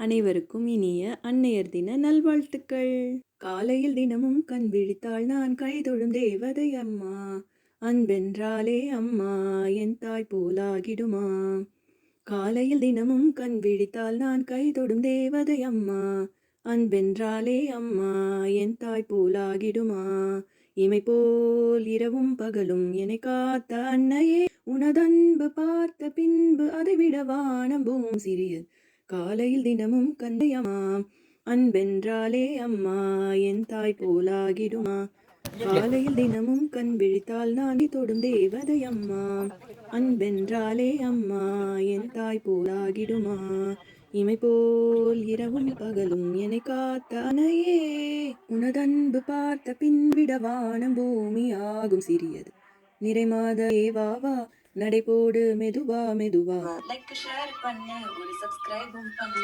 அனைவருக்கும் இனிய அன்னையர் தின நல்வாழ்த்துக்கள். காலையில் தினமும் கண் விழித்தாள் நான் கைதொழும் தேவதை அம்மா. அன்பென்றாலே அம்மா என் தாய் போலாகிடுமா? காலையில் தினமும் கண் விழித்தால் நான் கைதொடும் தேவதை அம்மா. அன்பென்றாலே அம்மா என் தாய் போலாகிடுமா? இமை போல் இரவும் பகலும் என்னை காத்த அன்னையே. உனதன்பு பார்த்த பின்பு அதை விட பூம் சிறியது. காலையில் தினமும் கந்தையம்மா அன்பென்றாலே அம்மா என் தாய் போலாகிடுமா. காலையில் தினமும் கண் விழித்தால் நான் தொடும் தேவதையம்மா அன்பென்றாலே அம்மா என் தாய் போலாகிடுமா. இமை போல் இரவும் பகலும் என்னை காத்தானையே. உனதன்பு பார்த்த பின்விட வானம் பூமி ஆகும் சிறியது நிறைமாத ஏவாவா நடைபோடு மெதுவா மெதுவா. லைக் ஷேர் பண்ணு. ஒரு சப்ஸ்கிரைபும் பண்ணு.